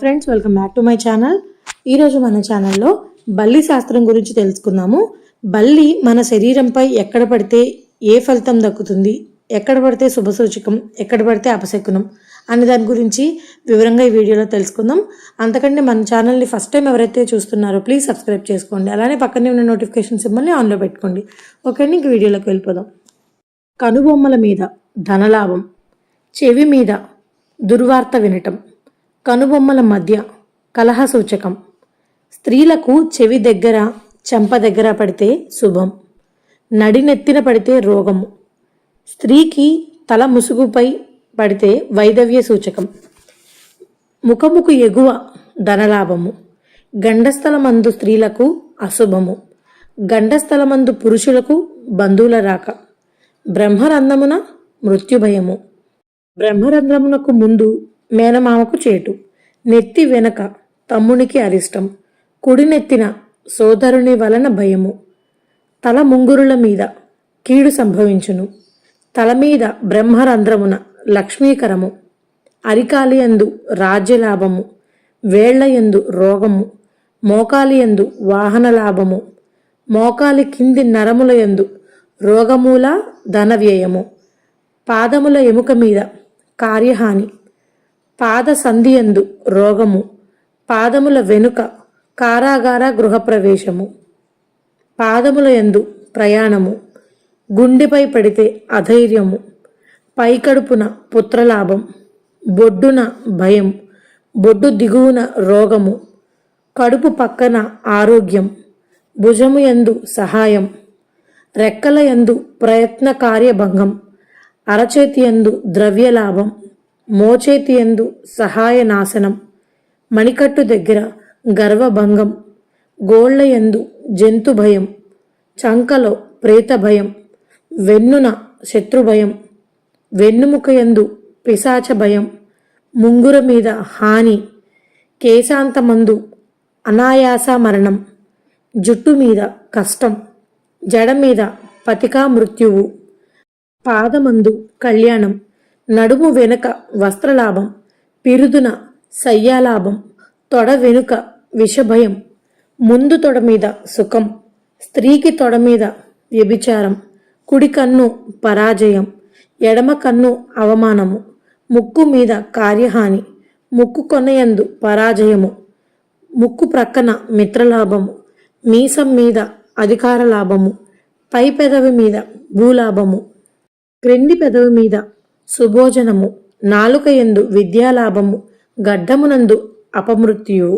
Friends welcome back to my channel. ఈరోజు మన ఛానల్లో బల్లి శాస్త్రం గురించి తెలుసుకుందాము. బల్లి మన శరీరంపై ఎక్కడ పడితే ఏ ఫలితం దక్కుతుంది? ఎక్కడ పడితే శుభసూచకం ఎక్కడ పడితే అపశకునం అనే దాని గురించి వివరంగా ఈ వీడియోలో తెలుసుకుందాం. అంతకంటే మన ఛానల్ని ఫస్ట్ టైం ఎవరైతే చూస్తున్నారో ప్లీజ్ సబ్స్క్రైబ్ చేసుకోండి. అలానే పక్కనే ఉన్న నోటిఫికేషన్ సింబల్ని ఆన్లో పెట్టుకోండి. ఓకే ఇంక వీడియోలోకి వెళ్ళిపోదాం. కనుబొమ్మల మీద ధనలాభం చెవి మీద దుర్వార్త వినటం కనుబొమ్మల మధ్య కలహ సూచకం. స్త్రీలకు చెవి దగ్గర చెంప దగ్గర పడితే శుభం. నడినెత్తిన పడితే రోగము. స్త్రీకి తల ముసుగుపై పడితే వైదవ్య సూచకం. ముఖముకు ఎగువ ధనలాభము. గండస్థలమందు స్త్రీలకు అశుభము. గండస్థలమందు పురుషులకు బంధువుల రాక. బ్రహ్మరంధ్రమున మృత్యుభయము. బ్రహ్మరంధ్రమునకు ముందు మేనమామకు చేటు. నెత్తి వెనక తమ్మునికి అరిష్టం. కుడి నెత్తిన సోదరుని వలన భయము. తల ముంగురుల మీద కీడు సంభవించును. తల మీద బ్రహ్మరంధ్రమున లక్ష్మీకరము. అరికాలియందు రాజ్యలాభము. వేళ్ళయందు రోగము. మోకాలియందు వాహన లాభము మోకాలి కింది నరములయందు రోగమూల ధన వ్యయము పాదముల ఎముక మీద కార్యహాని. పాద సంధియందు రోగము పాదముల వెనుక కారాగార గృహప్రవేశము పాదముల యందు ప్రయాణము గుండెపై పడితే అధైర్యము పైకడుపున పుత్రలాభం బొడ్డున భయం బొడ్డు దిగువన రోగము కడుపు పక్కన ఆరోగ్యం భుజము యందు సహాయం రెక్కల యందు ప్రయత్న కార్యభంగం అరచేతి యందు ద్రవ్యలాభం మోచేతి యందు సహాయ నాశనం మణికట్టు దగ్గర గర్వభంగం గోళ్ళ యందు జంతు భయం చంకలో ప్రేత భయం వెన్నున శత్రుభయం వెన్నుముకయందు పిశాచ భయం ముంగుర మీద హాని కేశాంతమందు అనాయాస మరణం జుట్టు మీద కష్టం జడ మీద పతికా మృత్యువు పాదమందు కళ్యాణం. నడుము వెనుక వస్త్రలాభం పిరుదున శయ్యాలాభం తొడ వెనుక విషభయం ముందు తొడ మీద సుఖం స్త్రీకి తొడ మీద వ్యభిచారం కుడి కన్ను పరాజయం ఎడమ కన్ను అవమానము ముక్కు మీద కార్యహాని ముక్కు కొనయందు పరాజయము ముక్కు ప్రక్కన మిత్రలాభము మీసం మీద అధికార లాభము పై పెదవి మీద భూలాభము క్రింది పెదవి మీద సుభోజనము నాలుక ఎందు విద్యాలాభము గడ్డమునందు అపమృత్యువు.